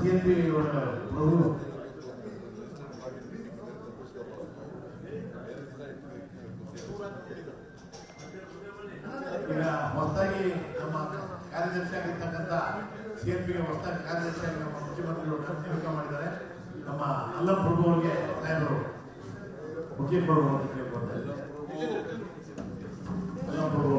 C N P ಪ್ರಭು ಈಗ ಹೊಸದಾಗಿ ನಮ್ಮ ಕಾರ್ಯದರ್ಶಿ ಆಗಿರ್ತಕ್ಕಂಥ ಸಿ ಎನ್ ಪಿಗೆ ಹೊಸದಾಗಿ ಕಾರ್ಯದರ್ಶಿಯಾಗಿ ನಮ್ಮ ಮುಖ್ಯಮಂತ್ರಿಗಳು ನೇಮಕ ಮಾಡಿದ್ದಾರೆ. ನಮ್ಮ ಅಲ್ಲಂ ಪ್ರಭು ಅವರಿಗೆ ಸಾಹೇಬರು ಮುಖ್ಯ ಪ್ರಭು ಅಂತ ಕೇಳ್ಕೊಳ್ತಾರೆ ಅಲ್ಲಂ ಪ್ರಭು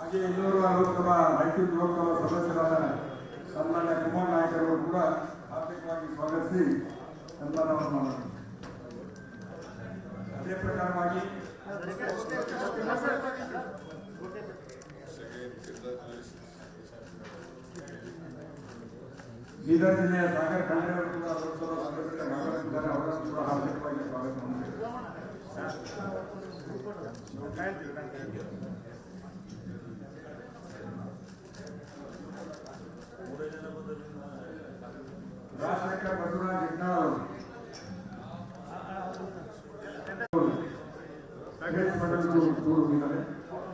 ಹಾಗೆ ಇನ್ನೂರು ಲೋಕಸಭಾ ರಾಯಚೂರು ಲೋಕಸಭಾ ಸದಸ್ಯರಾದ ಸನ್ಮಾನ್ಯ ಕುಮಾರ್ ನಾಯಕರು ಕೂಡ ಆರ್ಥಿಕವಾಗಿ ಸ್ವಾಗತಿಸಿ ಸನ್ಮಾನವನ್ನು ಮಾಡಿದರು ಅದೇ ಪ್ರಕಾರವಾಗಿ ಬೀದರ್ ಜಿಲ್ಲೆಯ ಸಾಗರ್ ಖಂಡ್ರೆ ಅವರು ಕೂಡ ಲೋಕಸಭಾ ಸದಸ್ಯರಿಗೆ ಭಾಗವಹಿಸಿದ್ದಾರೆ ಅವರನ್ನು ಕೂಡ ಹಾರ್ದಿಕವಾಗಿ ಸ್ವಾಗತ ಮಾಡಿದ್ದೇವೆ ತೋರಿಸಿದ್ದಾರೆ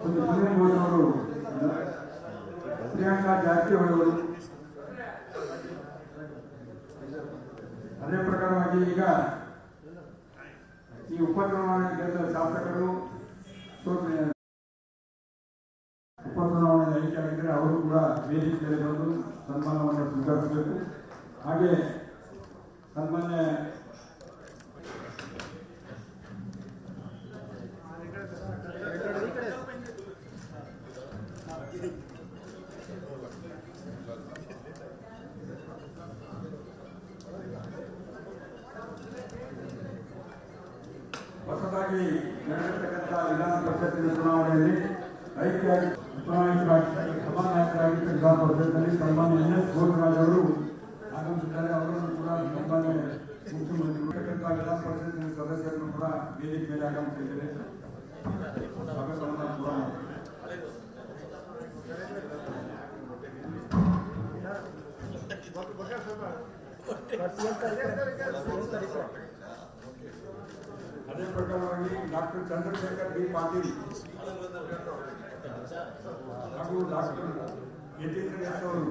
ಒಂದು ಸುನೀಲ್ ಅವರು. ಪ್ರಿಯಾಂಕಾ ಅದೇ ಪ್ರಕಾರವಾಗಿ ಈಗ ಈ ಉಪಚುನಾವಣೆ ಶಾಸಕರು ಉಪಚುನಾವಣೆ ಆಯ್ಕೆಯಾಗಿದ್ದರೆ ಅವರು ಕೂಡ ವೇದಿಕೆ ಮೇಲೆ ಬಂದು ಸನ್ಮಾನವನ್ನು ಸ್ವೀಕರಿಸಬೇಕು. ಹಾಗೆ ಸನ್ಮಾನ್ಯ ಹೊಸದಾಗಿ ನಡೆದಿರ್ತಕ್ಕಂಥ ವಿಧಾನ ಪರಿಷತ್ತಿನ ಚುನಾವಣೆಯಲ್ಲಿ ಐಕ್ಯಾಗಿ ಚುನಾಯಿತರಾಗಿ ಸಭಾನಾಯಕರಾಗಿದ್ದ ವಿಧಾನ ಪರಿಷತ್ನಲ್ಲಿ ಸನ್ಮಾನ್ಯ ಎನ್ ಎಸ್ ಗೋವಿಂದರಾಜ್ ಅವರು ಆಗಮಿಸಿದ್ದಾರೆ ಅವರನ್ನು ಕೂಡ ಸನ್ಮಾನ್ಯ ಮುಖ್ಯಮಂತ್ರಿಗಳು ಇರ್ತಕ್ಕಂಥ ವಿಧಾನ ಪರಿಷತ್ತಿನ ಸದಸ್ಯರನ್ನು ಕೂಡ ವೇದಿಕೆ ಮೇಲೆ ಆಗಮಿಸಿದ್ದಾರೆ ಸ್ವಾಗತವನ್ನು ಕೂಡ ಡಾಕ್ಟರ್ ಚಂದ್ರಶೇಖರ್ ಬಿ ಪಾಟೀಲ್ ಹಾಗೂ ಡಾಕ್ಟರ್ ಯತೀಂದ್ರ ಎಸ್ ಅವರು